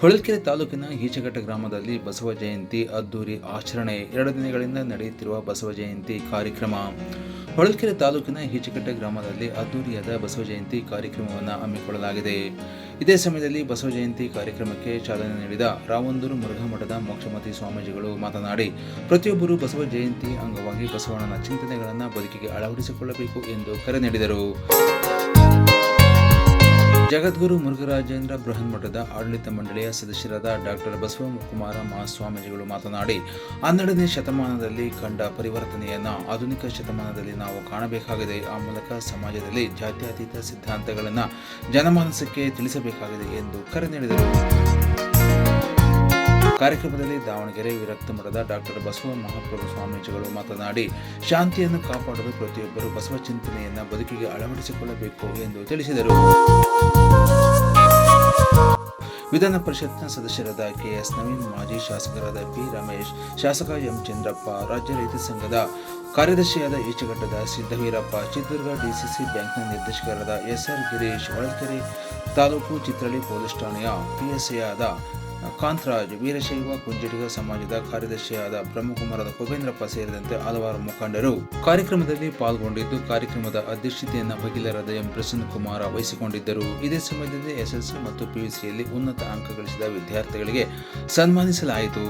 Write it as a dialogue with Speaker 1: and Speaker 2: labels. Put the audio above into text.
Speaker 1: ಹೊಳಲ್ಕೆರೆ ತಾಲೂಕಿನ ಈಚಘಟ್ಟ ಗ್ರಾಮದಲ್ಲಿ ಬಸವ ಜಯಂತಿ ಅದ್ದೂರಿ ಆಚರಣೆ ಎರಡು ದಿನಗಳಿಂದ ನಡೆಯುತ್ತಿರುವ ಬಸವ ಜಯಂತಿ ಕಾರ್ಯಕ್ರಮ. ಹೊಳಲ್ಕೆರೆ ತಾಲೂಕಿನ ಈಚಘಟ್ಟ ಗ್ರಾಮದಲ್ಲಿ ಅದ್ದೂರಿಯಾದ ಬಸವ ಜಯಂತಿ ಕಾರ್ಯಕ್ರಮವನ್ನು ಹಮ್ಮಿಕೊಳ್ಳಲಾಗಿದೆ. ಇದೇ ಸಮಯದಲ್ಲಿ ಬಸವ ಜಯಂತಿ ಕಾರ್ಯಕ್ರಮಕ್ಕೆ ಚಾಲನೆ ನೀಡಿದ ರಾವಂದೂರು ಮುರುಘಾ ಮಠದ ಮೋಕ್ಷಮತಿ ಸ್ವಾಮೀಜಿಗಳು ಮಾತನಾಡಿ, ಪ್ರತಿಯೊಬ್ಬರು ಬಸವ ಜಯಂತಿ ಅಂಗವಾಗಿ ಬಸವಣ್ಣನ ಚಿಂತನೆಗಳನ್ನು ಬದುಕಿಗೆ ಅಳವಡಿಸಿಕೊಳ್ಳಬೇಕು ಎಂದು ಕರೆ ನೀಡಿದರು. ಜಗದ್ಗುರು ಮುರುಘರಾಜೇಂದ್ರ ಬೃಹನ್ಮಠದ ಆಡಳಿತ ಮಂಡಳಿಯ ಸದಸ್ಯರಾದ ಡಾಕ್ಟರ್ ಬಸವಕುಮಾರ ಮಹಾಸ್ವಾಮೀಜಿಗಳು ಮಾತನಾಡಿ, ಹನ್ನೆರಡನೇ ಶತಮಾನದಲ್ಲಿ ಕಂಡ ಪರಿವರ್ತನೆಯನ್ನು ಆಧುನಿಕ ಶತಮಾನದಲ್ಲಿ ನಾವು ಕಾಣಬೇಕಾಗಿದೆ. ಆ ಮೂಲಕ ಸಮಾಜದಲ್ಲಿ ಜಾತ್ಯತೀತ ಸಿದ್ಧಾಂತಗಳನ್ನು ಜನಮಾನಸಕ್ಕೆ ತಿಳಿಸಬೇಕಾಗಿದೆ ಎಂದು ಕರೆ ನೀಡಿದರು. ಕಾರ್ಯಕ್ರಮದಲ್ಲಿ ದಾವಣಗೆರೆ ವಿರಕ್ತ ಮಠದ ಡಾಕ್ಟರ್ ಬಸವ ಮಹಾಪ್ರಭು ಸ್ವಾಮೀಜಿಗಳು ಮಾತನಾಡಿ, ಶಾಂತಿಯನ್ನು ಕಾಪಾಡಲು ಪ್ರತಿಯೊಬ್ಬರು ಬಸವ ಚಿಂತನೆಯನ್ನು ಬದುಕಿಗೆ ಅಳವಡಿಸಿಕೊಳ್ಳಬೇಕು ಎಂದು ತಿಳಿಸಿದರು. ವಿಧಾನ ಪರಿಷತ್ನ ಸದಸ್ಯರಾದ ಕೆಎಸ್ ನವೀನ್, ಮಾಜಿ ಶಾಸಕರಾದ ಪಿ ರಮೇಶ್ ಶಾಸಕ ಎಂ ಚಂದ್ರಪ್ಪ ರಾಜ್ಯ ರೈತ ಸಂಘದ ಕಾರ್ಯದರ್ಶಿಯಾದ ಈಚಘಟ್ಟದ ಸಿದ್ದವೀರಪ್ಪ ಚಿತ್ರದುರ್ಗ ಡಿಸಿಸಿ ಬ್ಯಾಂಕ್ನ ನಿರ್ದೇಶಕರಾದ ಎಸ್ಆರ್ ಗಿರೀಶ್, ಹೊಳಲ್ಕೆರೆ ತಾಲೂಕು ಚಿತ್ರಳ್ಳಿ ಪೊಲೀಸ್ ಠಾಣೆಯ ಪಿಎಸ್ಐ ಆದ ಕಾಂತರಾಜ್, ವೀರಶೈವ ಕುಂಜಟಿಗ ಸಮಾಜದ ಕಾರ್ಯದರ್ಶಿಯಾದ ಬ್ರಹ್ಮಕುಮಾರದ ಕುಬೇಂದ್ರಪ್ಪ ಸೇರಿದಂತೆ ಹಲವಾರು ಮುಖಂಡರು ಕಾರ್ಯಕ್ರಮದಲ್ಲಿ ಪಾಲ್ಗೊಂಡಿದ್ದು, ಕಾರ್ಯಕ್ರಮದ ಅಧ್ಯಕ್ಷತೆಯನ್ನು ವಕೀಲರಾದ ಎಂ. ಪ್ರಸನ್ನಕುಮಾರ ವಹಿಸಿಕೊಂಡಿದ್ದರು. ಇದೇ ಸಮಯದಲ್ಲಿ ಎಸ್ಎಸ್ಸಿ ಮತ್ತು ಪಿಯುಸಿಯಲ್ಲಿ ಉನ್ನತ ಅಂಕ ಗಳಿಸಿದ ವಿದ್ಯಾರ್ಥಿಗಳಿಗೆ ಸನ್ಮಾನಿಸಲಾಯಿತು.